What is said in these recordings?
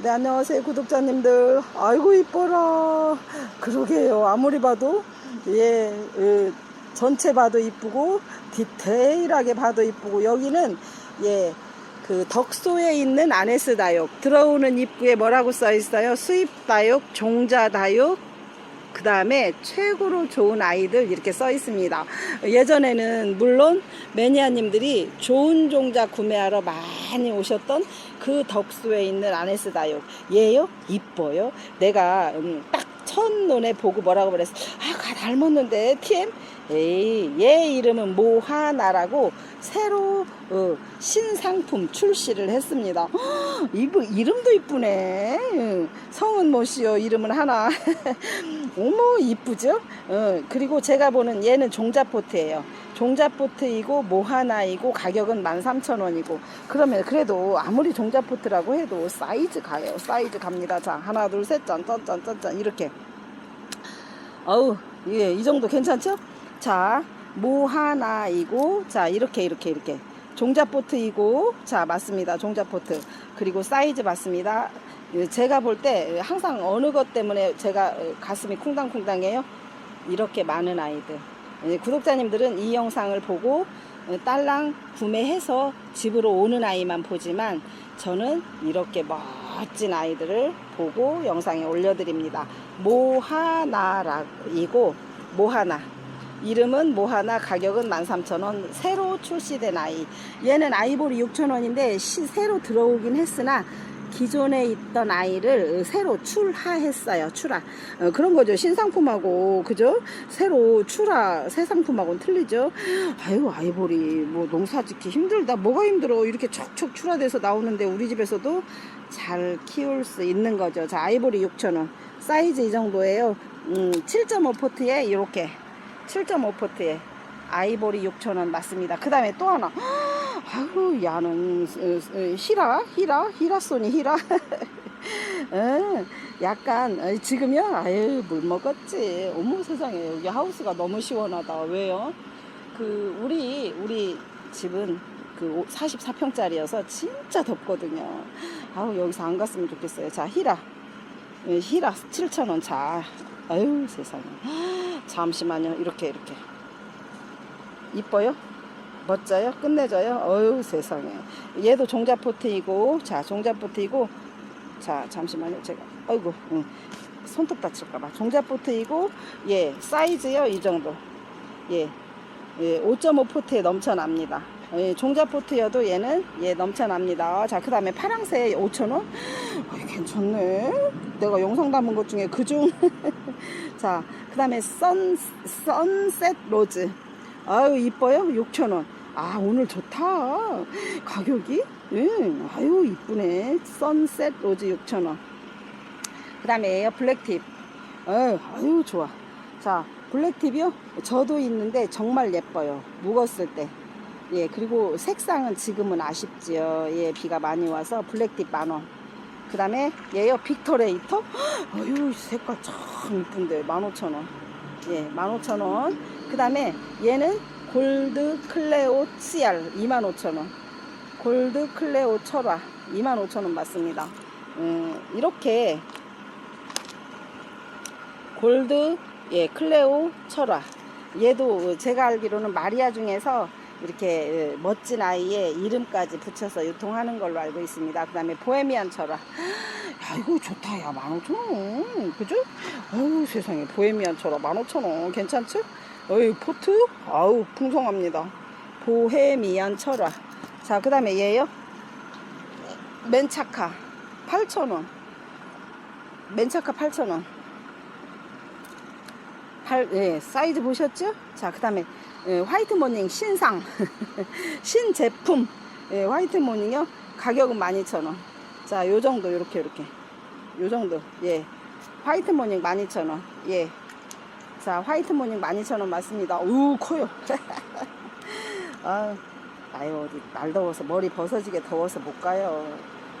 네, 안녕하세요, 구독자님들. 아이고, 이뻐라. 그러게요. 아무리 봐도, 예, 예, 전체 봐도 이쁘고, 디테일하게 봐도 이쁘고, 여기는, 예, 그 덕소에 있는 아네스 다육. 들어오는 입구에 뭐라고 써 있어요? 수입 다육, 종자 다육, 그 다음에 최고로 좋은 아이들 이렇게 써 있습니다. 예전에는 물론 매니아님들이 좋은 종자 구매하러 많이 오셨던 그 덕수에 있는 아네스 다육. 얘요? 이뻐요. 내가 음, 딱 첫눈에 보고 뭐라고 그랬어. 아, 가 닮았는데, TM? 에이, 얘 이름은 모하나라고 새로 어, 신상품 출시를 했습니다. 헉, 이브, 이름도 이쁘네. 응. 성은 뭐시요? 이름은 하나. 어머 이쁘죠? 어, 그리고 제가 보는 얘는 종자포트예요. 종자포트이고 모하나이고 가격은 13,000원이고 그러면 그래도 아무리 종자포트라고 해도 사이즈 가요. 사이즈 갑니다. 자 하나 둘 셋 짠 짠 짠짠짠 이렇게 어우 예, 이 정도 괜찮죠? 자 모 하나이고 자 이렇게 이렇게 이렇게 종자포트이고 자 맞습니다. 종자포트 그리고 사이즈 맞습니다. 예, 제가 볼 때 항상 어느 것 때문에 제가 가슴이 쿵당쿵당해요. 이렇게 많은 아이들. 예, 구독자님들은 이 영상을 보고 어, 딸랑 구매해서 집으로 오는 아이만 보지만 저는 이렇게 멋진 아이들을 보고 영상에 올려드립니다. 모하나이고 모하나. 이름은 모하나 가격은 13,000원 새로 출시된 아이 얘는 아이보리 6,000원인데 새로 들어오긴 했으나 기존에 있던 아이를 새로 출하했어요. 출하. 어, 그런 거죠. 신상품하고, 그죠? 새로 출하, 새 상품하고는 틀리죠. 아유, 아이보리, 뭐, 농사 짓기 힘들다. 뭐가 힘들어. 이렇게 척척 출하돼서 나오는데 우리 집에서도 잘 키울 수 있는 거죠. 자, 아이보리 6,000원. 사이즈 이 정도예요. 음, 7.5 포트에 이렇게. 7.5포트에. 아이보리 6,000원 맞습니다. 그 다음에 또 하나. 아유, 야는 히라, 히라, 히라소니 히라. 에, 약간 어, 지금요. 아유, 물 먹었지. 어머 세상에 여기 하우스가 너무 시원하다. 왜요? 그 우리 우리 집은 그 44평짜리여서 진짜 덥거든요. 아우 여기서 안 갔으면 좋겠어요. 자, 히라. 예, 히라 7,000원. 자. 아유, 세상에. 잠시만요. 이렇게 이렇게. 이뻐요? 멋져요? 끝내줘요? 어유 세상에. 얘도 종자포트이고, 자, 종자포트이고, 자, 잠시만요. 제가, 아이고, 응. 손톱 다칠까봐. 종자포트이고, 예, 사이즈요, 이 정도. 예, 예 5.5포트에 넘쳐납니다. 예, 종자포트여도 얘는, 예, 넘쳐납니다. 자, 그 다음에 파랑새 5,000원? 어이, 괜찮네. 내가 영상 담은 것 중에 그중. 자, 그 다음에 선, 선셋 로즈. 아유 이뻐요? 6,000원. 아 오늘 좋다. 가격이? 예 아유 이쁘네. 선셋 로즈 6,000원. 그 다음에 블랙팁. 아유, 아유 좋아. 자 블랙팁이요? 저도 있는데 정말 예뻐요. 묵었을 때 예 그리고 색상은 지금은 아쉽지요. 예 비가 많이 와서 블랙팁 만원. 그 다음에 얘요 빅토레이터 아유 색깔 참 이쁜데 15,000원. 예 15,000원. 그 다음에 얘는 골드 클레오 CR 25,000원. 골드 클레오 철화 25,000원 맞습니다. 음, 이렇게 골드 예 클레오 철화. 얘도 제가 알기로는 마리아 중에서 이렇게 멋진 아이의 이름까지 붙여서 유통하는 걸로 알고 있습니다. 그 다음에 보헤미안 철화. 야, 이거 좋다. 야, 15,000원. 그죠? 어우, 세상에. 보헤미안 철화 15,000원. 괜찮죠? 어이, 포트? 아우, 풍성합니다. 보헤미안 철화. 자, 그 다음에 얘요. 맨차카. 8,000원. 맨차카 8,000원. 8, 예, 사이즈 보셨죠? 자, 그 다음에 예, 화이트 모닝 신상 신제품. 예, 화이트 모닝이요. 가격은 12,000원. 자 요정도 요렇게 요렇게. 요정도 예. 화이트 모닝 12,000원 예자 화이트 모닝 12,000원 맞습니다. 우 커요. 아, 아유 어디 날 더워서 머리 벗어지게 더워서 못 가요.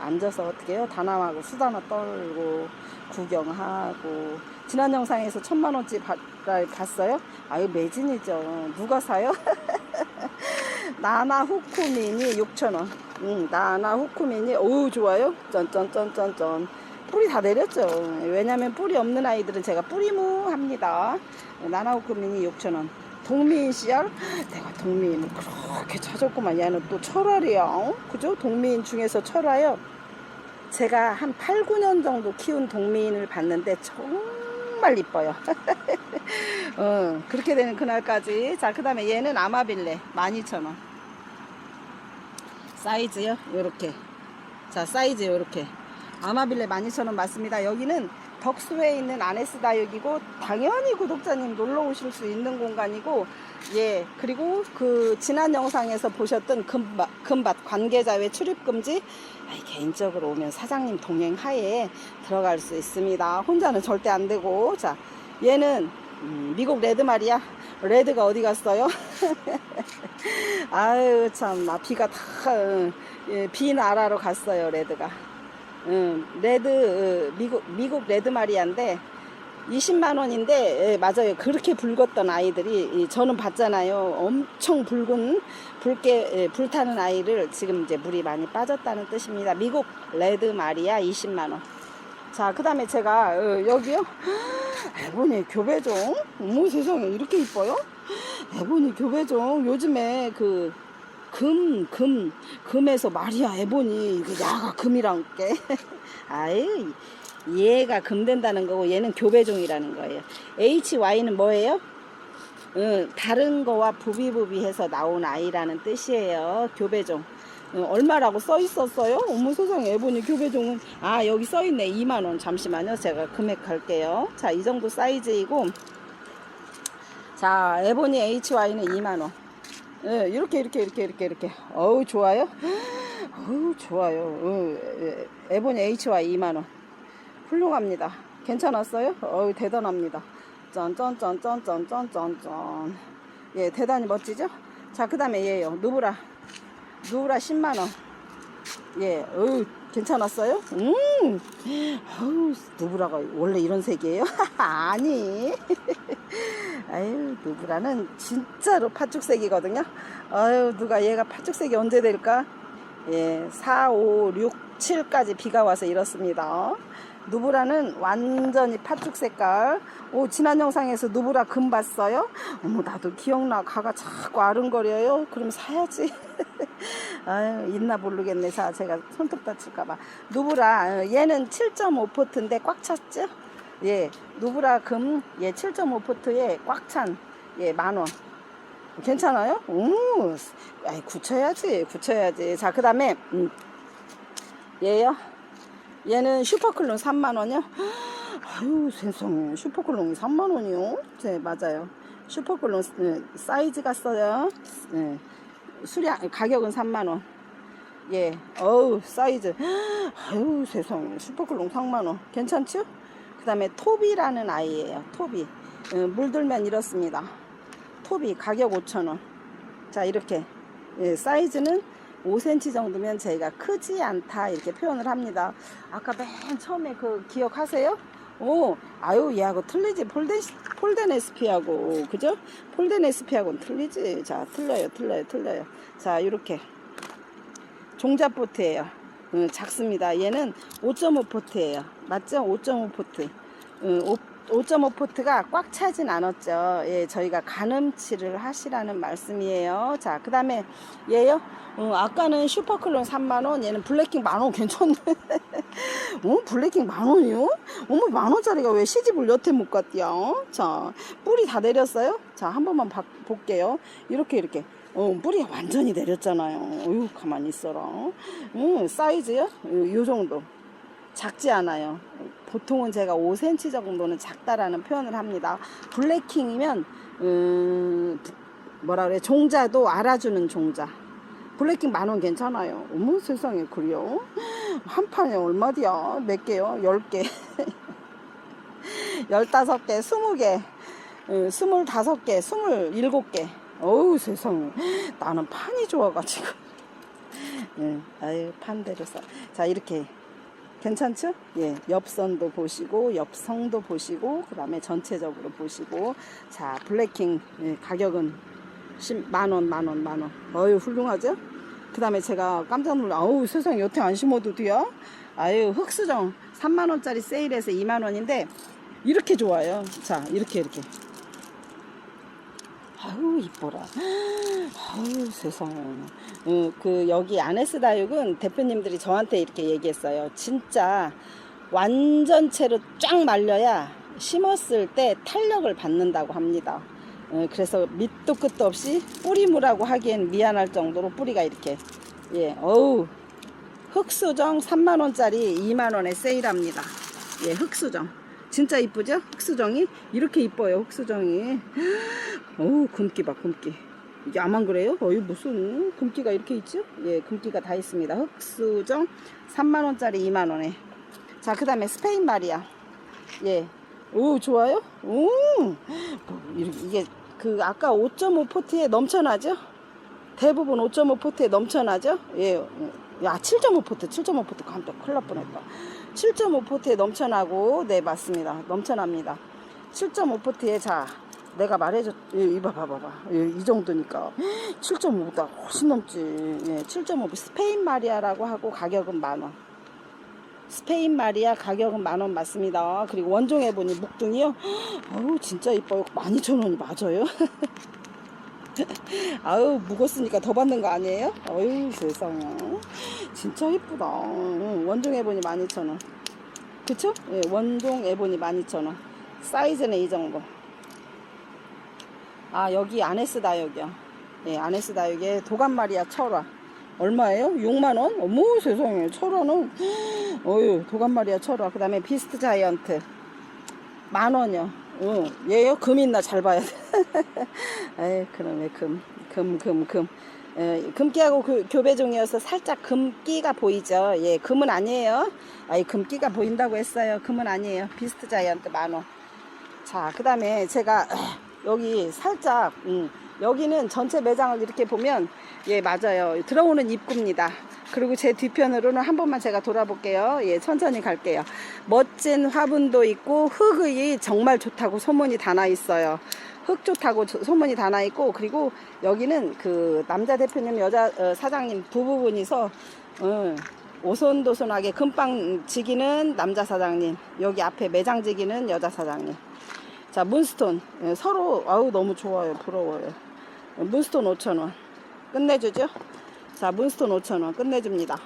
앉아서 어떻게 해요? 다남하고 수다나 떨고 구경하고 지난 영상에서 천만 원치 봤어요? 아유 매진이죠. 누가 사요? 나나 후쿠미니 6,000원. 음, 나나 후쿠미니, 오, 좋아요. 짠짠짠짠짠. 뿌리 다 내렸죠. 왜냐면 뿌리 없는 아이들은 제가 뿌리무 합니다. 나나 후쿠미니 6,000원. 동미인 씨알? 내가 동미인을 그렇게 찾았구만. 얘는 또 철알이야. 어? 그죠? 동미인 중에서 철화요. 제가 한 8, 9년 정도 키운 동미인을 봤는데 정말 이뻐요. 어, 그렇게 되는 그날까지. 자, 그 다음에 얘는 아마빌레 12,000원. 사이즈요? 요렇게. 자, 사이즈 요렇게. 아마빌레 12,000원 맞습니다. 여기는 덕수에 있는 아네스 다육이고 당연히 구독자님 놀러 오실 수 있는 공간이고 예 그리고 그 지난 영상에서 보셨던 금밭, 금밭 관계자회 출입 금지 아이, 개인적으로 오면 사장님 동행하에 들어갈 수 있습니다. 혼자는 절대 안 되고 자 얘는 음, 미국 레드 말이야. 레드가 어디 갔어요? 아유 참 아, 비가 다 어, 예, 비 나라로 갔어요 레드가. 음, 레드 어, 미국 미국 레드 마리아인데 20만 원인데 예, 맞아요. 그렇게 붉었던 아이들이 이, 저는 봤잖아요. 엄청 붉은 붉게 예, 불타는 아이를 지금 이제 물이 많이 빠졌다는 뜻입니다. 미국 레드 마리아 20만 원 자 그다음에 제가 어, 여기요. 에보니 교배종 어머 세상에 이렇게 이뻐요? 에보니 교배종 요즘에 그 금, 금, 금에서 마리아 에보니, 그 야가 금이란 게. 아유, 얘가 금 된다는 거고, 얘는 교배종이라는 거예요. HY는 뭐예요? 응, 다른 거와 부비부비해서 나온 아이라는 뜻이에요. 교배종. 응, 얼마라고 써 있었어요? 어머 세상에 에보니 교배종은 아 여기 써 있네 2만 원 잠시만요 제가 금액할게요 자 이 정도 사이즈이고 자 에보니 HY는 2만 원 예, 이렇게 이렇게 이렇게 이렇게 이렇게. 어우 좋아요? 어우 좋아요. 어, 예, 에보니 HY 2만원. 훌륭합니다. 괜찮았어요? 어우 대단합니다. 짠짠짠짠짠짠짠짠. 예 대단히 멋지죠? 자 그 다음에 얘요. 누브라. 누브라 10만원. 예 어우 괜찮았어요? 음! 어우 누브라가 원래 이런 색이에요? 아니 아유 누브라는 진짜로 파죽색이거든요. 아유 누가 얘가 파죽색이 언제 될까? 예 4, 5, 6, 7까지 비가 와서 이렇습니다. 누브라는 완전히 팥죽 색깔. 오 지난 영상에서 누브라 금 봤어요? 어머 나도 기억나. 가가 자꾸 아른거려요. 그럼 사야지. 아유 있나 모르겠네. 자 제가 손톱 다칠까봐. 누브라? 어, 얘는 7.5포트인데 꽉 찼죠 예, 누브라 금, 예, 7.5포트에 꽉 찬, 예, 만원. 괜찮아요? 오, 아이, 굳혀야지, 굳혀야지. 자, 그 다음에, 음, 얘요. 얘는 슈퍼클론 3만원이요? 아유, 세상에. 슈퍼클론이 3만원이요? 네, 맞아요. 슈퍼클론 예, 사이즈가 써요. 예, 수량, 가격은 3만원. 예, 어우, 사이즈. 아유, 세상에. 슈퍼클론 3만원. 괜찮죠? 그 다음에 토비라는 아이예요. 토비. 어, 물들면 이렇습니다. 토비 가격 5,000원. 자 이렇게 예, 사이즈는 5cm 정도면 저희가 크지 않다 이렇게 표현을 합니다. 아까 맨 처음에 그 기억하세요? 오, 아유 얘하고 틀리지 폴덴 폴덴 SP하고 그죠? 폴덴 SP하고는 틀리지. 자 틀려요, 틀려요, 틀려요. 자 이렇게 종자포트예요. 어, 작습니다. 얘는 5.5 포트예요. 맞죠? 5.5 포트. 어, 5.5 포트가 꽉 차진 않았죠. 예, 저희가 가늠치를 하시라는 말씀이에요. 자, 그 다음에 얘요. 어, 아까는 슈퍼클론 3만원, 얘는 블랙킹 만원 괜찮네. 어, 블랙킹 만원이요? 어머, 만원짜리가 왜 시집을 여태 못 갔디요? 자, 뿌리 다 내렸어요? 자, 한 번만 봐, 볼게요. 이렇게, 이렇게. 어, 뿌리가 완전히 내렸잖아요. 어휴, 가만히 있어라. 음, 사이즈요? 요, 요 정도. 작지 않아요. 보통은 제가 5cm 정도는 작다라는 표현을 합니다. 블랙킹이면, 음, 뭐라 그래, 종자도 알아주는 종자. 블랙킹 만 원 괜찮아요. 어머, 세상에, 그래요? 한 판에 얼마디야? 몇 개요? 열 개. 열다섯 개, 스무 개, 어, 스물다섯 개, 스물일곱 개. 어우 세상에. 나는 판이 좋아가지고. 예, 아유 판대로 써. 자 이렇게. 괜찮죠? 예, 옆선도 보시고 옆성도 보시고 그 다음에 전체적으로 보시고. 자 블랙킹 예, 가격은 만원 만원 만원. 어유 훌륭하죠? 그 다음에 제가 깜짝 놀라 어우 세상에 여태 안 심어도 돼요? 아유 흑수정 3만원짜리 세일해서 2만원인데 이렇게 좋아요. 자 이렇게 이렇게 아유 이뻐라. 아유 세상에. 어, 그 여기 아네스 다육은 대표님들이 저한테 이렇게 얘기했어요. 진짜 완전체로 쫙 말려야 심었을 때 탄력을 받는다고 합니다. 어, 그래서 밑도 끝도 없이 뿌리무라고 하기엔 미안할 정도로 뿌리가 이렇게 예 어우. 흑수정 3만원짜리 2만원에 세일합니다. 예 흑수정 진짜 이쁘죠 흑수정이 이렇게 이뻐요 흑수정이 어우 금기 봐 금기 이게 아만 그래요? 어이 무슨 금기가 이렇게 있죠? 예 금기가 다 있습니다 흑수정 3만원짜리 2만원에 자 그 다음에 스페인 마리아 예오 좋아요? 오 이게 그 아까 5.5 포트에 넘쳐나죠? 대부분 5.5 포트에 넘쳐나죠? 예. 야, 7.5 포트, 7.5 포트 깜짝 큰일 날 뻔했다. 7.5 포트에 넘쳐나고, 네, 맞습니다. 넘쳐납니다. 7.5 포트에 자, 내가 말해줬, 예, 이봐, 봐봐, 봐. 예, 이 정도니까. 7.5보다 훨씬 넘지. 예, 7.5. 스페인 마리아라고 하고 가격은 만 원. 스페인 마리아 가격은 만원 맞습니다. 그리고 원종에 보니 묵둥이요. 어우, 진짜 이뻐요. 12,000원이 맞아요. 아유 묵었으니까 더 받는 거 아니에요? 어유 세상에. 진짜 이쁘다. 응, 원종 에보니 12,000원. 그쵸? 예, 원종 에보니 12,000원. 사이즈는 이 정도. 아 여기 아네스 다육이요. 예, 아네스 다육에 도감마리아 철화. 얼마예요? 6만원? 어머 세상에 철화는. 어유 도감마리아 철화. 그 다음에 비스트 자이언트. 만원이요 응, 얘요? 금 있나 잘 봐야 돼. 에이, 그러네, 금. 금, 금, 금. 에, 금기하고 그, 교배 종이어서 살짝 금기가 보이죠? 예, 금은 아니에요. 아이, 금기가 보인다고 했어요. 금은 아니에요. 비스트 자이언트 만 원. 자, 그 다음에 제가 여기 살짝, 음, 여기는 전체 매장을 이렇게 보면, 예, 맞아요. 들어오는 입구입니다. 그리고 제 뒤편으로는 한 번만 제가 돌아볼게요. 예, 천천히 갈게요. 멋진 화분도 있고, 흙이 정말 좋다고 소문이 다 나 있어요. 흙 좋다고 저- 소문이 다 나 있고, 그리고 여기는 그 남자 대표님, 여자 어, 사장님 부부분이서, 어, 오손도손하게 금빵 지기는 남자 사장님, 여기 앞에 매장 지기는 여자 사장님. 자, 문스톤. 예, 서로, 아우, 너무 좋아요. 부러워요. 어, 문스톤 5,000원. 끝내주죠? 자, 문스톤 5,000원. 끝내줍니다.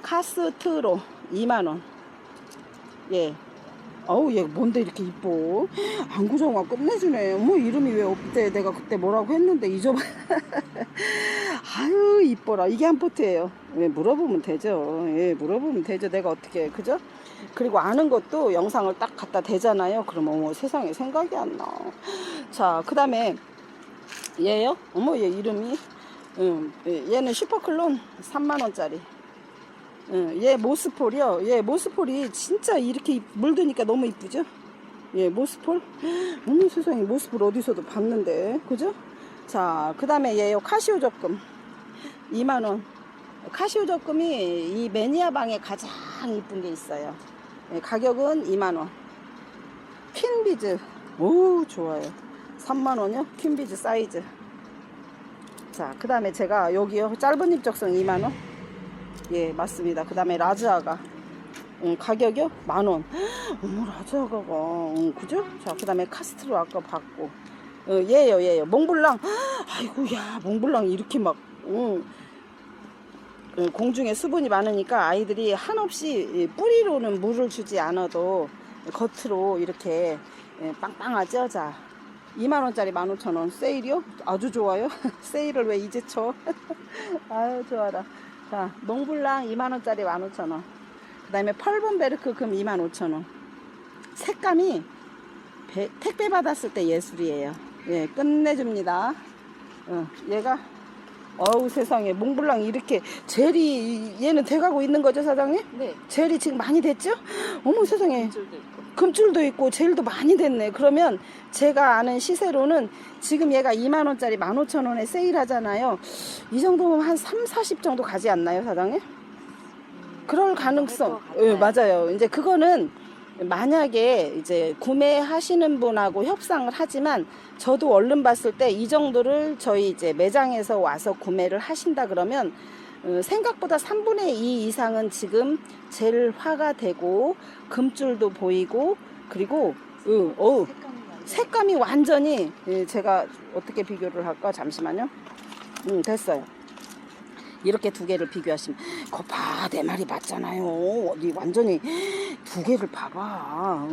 카스트로 2만원. 예. 어우, 얘 뭔데 이렇게 이뻐? 안구정화 끝내주네. 어머, 이름이 왜 없대? 내가 그때 뭐라고 했는데 잊어봐. 아유, 이뻐라. 이게 한 포트예요. 왜 물어보면 되죠. 예, 물어보면 되죠. 내가 어떻게, 그죠? 그리고 아는 것도 영상을 딱 갖다 대잖아요. 그럼 어머, 세상에 생각이 안 나. 자, 그 다음에 얘요? 어머, 얘 이름이. 응, 예, 얘는 슈퍼클론 3만원짜리. 응, 얘 모스폴이요. 얘 모스폴이 진짜 이렇게 물드니까 너무 이쁘죠? 예, 모스폴. 어머 세상에 모스폴 어디서도 봤는데. 그죠? 자, 그 다음에 얘요. 카시오 적금. 2만원. 카시오 적금이 이 매니아 방에 가장 이쁜 게 있어요. 예, 가격은 2만원. 퀸비즈. 오, 좋아요. 3만원이요? 퀸비즈 사이즈. 자, 그 다음에 제가 여기요. 짧은 잎적성 2만원. 예, 맞습니다. 그 다음에 라즈아가. 음, 가격이요? 만 원. 어머, 라즈아가가. 음, 그죠? 자, 그 다음에 카스트로 아까 봤고. 어, 얘요, 얘요. 몽블랑. 아이고, 야, 몽블랑 이렇게 막, 음, 음, 공중에 수분이 많으니까 아이들이 한없이 이 뿌리로는 물을 주지 않아도 겉으로 이렇게 예, 빵빵하죠? 자, 2만원짜리 15,000원. 세일이요? 아주 좋아요. 세일을 왜 이제 쳐? 아유, 좋아라. 자, 몽블랑 2만원짜리 15,000원. 그 다음에 펄본베르크 금 25,000원. 색감이 배- 택배 받았을 때 예술이에요. 예, 끝내줍니다. 어, 얘가, 어우 세상에, 몽블랑 이렇게, 젤이, 얘는 돼가고 있는 거죠, 사장님? 네. 젤이 지금 많이 됐죠? 어머 세상에. 금줄도 있고 젤도 많이 됐네. 그러면 제가 아는 시세로는 지금 얘가 2만원짜리 15,000원에 세일하잖아요. 이 정도면 한 3, 40 정도 가지 않나요, 사장님? 그럴 가능성. 것 같아요. 예, 맞아요. 이제 그거는 만약에 이제 구매하시는 분하고 협상을 하지만 저도 얼른 봤을 때 이 정도를 저희 이제 매장에서 와서 구매를 하신다 그러면 어, 생각보다 3분의 2 이상은 지금 젤 화가 되고 금줄도 보이고 그리고 어, 어우, 색감이 완전히 예, 제가 어떻게 비교를 할까 잠시만요. 음 됐어요. 이렇게 두 개를 비교하시면 거 봐 내 말이 맞잖아요. 어디 완전히 두 개를 봐봐.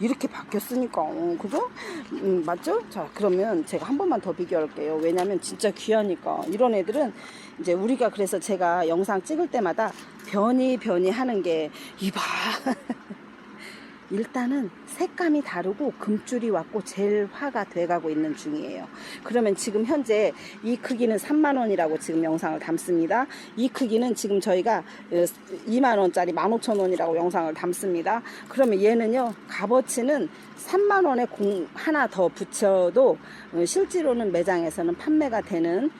이렇게 바뀌었으니까 어, 그죠? 음, 맞죠? 자 그러면 제가 한 번만 더 비교할게요. 왜냐면 진짜 귀하니까 이런 애들은 이제 우리가 그래서 제가 영상 찍을 때마다 변이 변이 하는 게 이봐. 일단은 색감이 다르고 금줄이 왔고 젤 화가 돼가고 있는 중이에요. 그러면 지금 현재 이 크기는 3만 원이라고 지금 영상을 담습니다. 이 크기는 지금 저희가 2만 원짜리 15,000원이라고 영상을 담습니다. 그러면 얘는요 값어치는 3만 원에 공 하나 더 붙여도 어, 실제로는 매장에서는 판매가 되는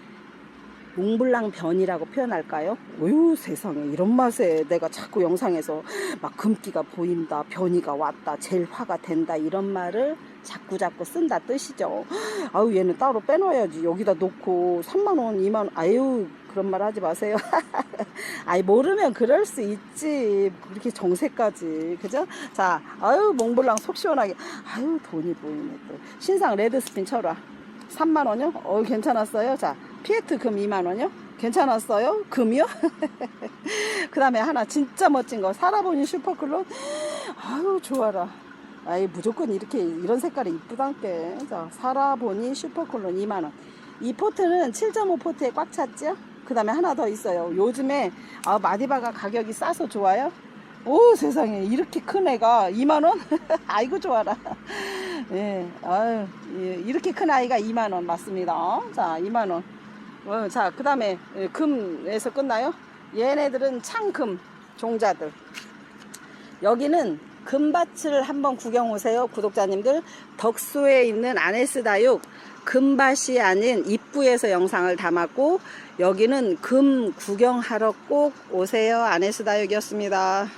몽블랑 변이라고 표현할까요? 어유 세상에 이런 맛에 내가 자꾸 영상에서 막 금기가 보인다, 변이가 왔다, 젤화가 된다 이런 말을 자꾸 자꾸 쓴다 뜻이죠. 아유 얘는 따로 빼놔야지 여기다 놓고 3만 원, 2만 원, 아유 그런 말 하지 마세요. 아이 모르면 그럴 수 있지 그렇게 정색까지 그죠? 자 아유 몽블랑 속 시원하게 아유 돈이 보이네 또 신상 레드스핀 쳐라. 3만 원요? 어 괜찮았어요. 자 피에트 금 2만 원요? 괜찮았어요? 금이요? 그 다음에 하나 진짜 멋진 거 살아보니 슈퍼클론? 아유 좋아라. 아이 무조건 이렇게 이런 색깔이 이쁘단께 자 살아보니 슈퍼클론 2만원. 이 포트는 7.5 포트에 꽉 찼죠? 그 다음에 하나 더 있어요. 요즘에 아 마디바가 가격이 싸서 좋아요? 오 세상에. 이렇게 큰 애가 2만원? 아이고 좋아라. 예, 아유, 예, 이렇게 큰 아이가 2만원. 맞습니다. 자 2만원 어, 자, 그 다음에 금에서 끝나요? 얘네들은 창금 종자들. 여기는 금밭을 한번 구경 오세요, 구독자님들. 덕수에 있는 아네스다육 금밭이 아닌 입구에서 영상을 담았고, 여기는 금 구경하러 꼭 오세요, 아네스다육이었습니다.